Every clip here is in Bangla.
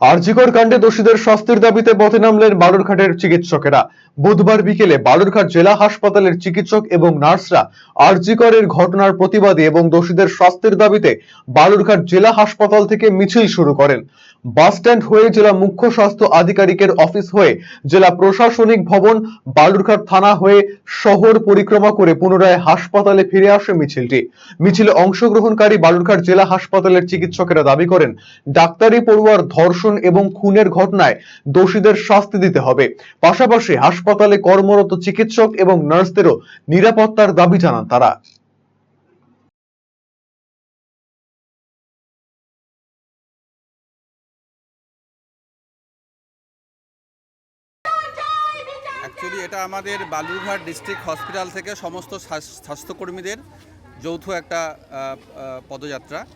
আরজিকর কাণ্ডে দোষীদের শাস্তির দাবিতে পথে নামলেন বালুরঘাটের চিকিৎসকেরা। বুধবার বিকেলে বালুরঘাট জেলা হাসপাতালের চিকিৎসক এবং নার্সরা আরজিকরের ঘটনার প্রতিবাদে এবং দোষীদের শাস্তির দাবিতে বালুরঘাট জেলা হাসপাতাল থেকে মিছিল শুরু করেন। বাস স্ট্যান্ড হয়ে জেলা মুখ্য স্বাস্থ্য আধিকারিকের অফিস হয়ে জেলা প্রশাসনিক ভবন বালুরঘাট থানা হয়ে শহর পরিক্রমা করে পুনরায় হাসপাতালে ফিরে আসে মিছিলটি। মিছিলে অংশগ্রহণকারী বালুরঘাট জেলা হাসপাতালের চিকিৎসকেরা দাবি করেন, ডাক্তারি পড়ুয়ার ধর্ষণ এবং খুনের ঘটনায় দোষীদের শাস্তি দিতে হবে। পাশাপাশি হাসপাতালে কর্মরত চিকিৎসক এবং নার্সদেরও নিরাপত্তার দাবি জানান তারা। অ্যাকচুয়ালি এটা আমাদের বালুরঘাট ডিস্ট্রিক্ট হসপিটাল থেকে সমস্ত স্বাস- স্বাস্থ্যকর্মীদের যৌথ একটা পদযাত্রা।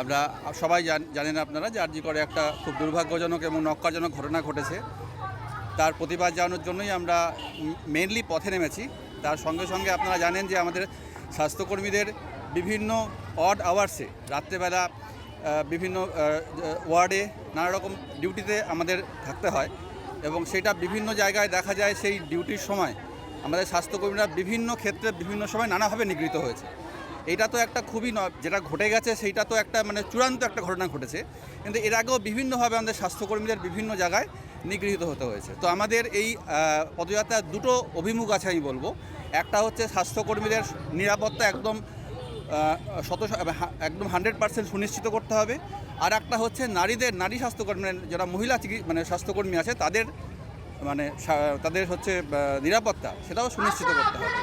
আমরা সবাই জান- জানেন আপনারা যে আরজি করে একটা খুব দুর্ভাগ্যজনক এবং নক্কারজনক ঘটনা ঘটেছে। তার প্রতিবাদ জানানোর জন্যই আমরা মেনলি পথে নেমেছি। তার সঙ্গে সঙ্গে আপনারা জানেন যে আমাদের স্বাস্থ্যকর্মীদের বিভিন্ন অড আওয়ার্সে রাত্রেবেলা বিভিন্ন ওয়ার্ডে নানা রকম ডিউটিতে আমাদের থাকতে হয় এবং সেটা বিভিন্ন জায়গায় দেখা যায় সেই ডিউটির সময় আমাদের স্বাস্থ্যকর্মীরা বিভিন্ন ক্ষেত্রে বিভিন্ন সময় নানাভাবে নিগৃহীত হয়েছে। এটা তো একটা খুবই যেটা ঘটে গেছে, সেইটা তো একটা মানে চূড়ান্ত একটা ঘটনা ঘটেছে। কিন্তু এর আগেও বিভিন্নভাবে আমাদের স্বাস্থ্যকর্মীদের বিভিন্ন জায়গায় নিগৃহীত হতে হয়েছে। তো আমাদের এই পদযাত্রার দুটো অভিমুখ আছে আমি বলব। একটা হচ্ছে স্বাস্থ্যকর্মীদের নিরাপত্তা একদম শত একদম হান্ড্রেড পার্সেন্ট সুনিশ্চিত করতে হবে। আর একটা হচ্ছে নারীদের, নারী স্বাস্থ্যকর্মী, যারা মহিলা মানে স্বাস্থ্যকর্মী আছে, তাদের মানে তাদের হচ্ছে নিরাপত্তা, সেটাও সুনিশ্চিত করতে হবে।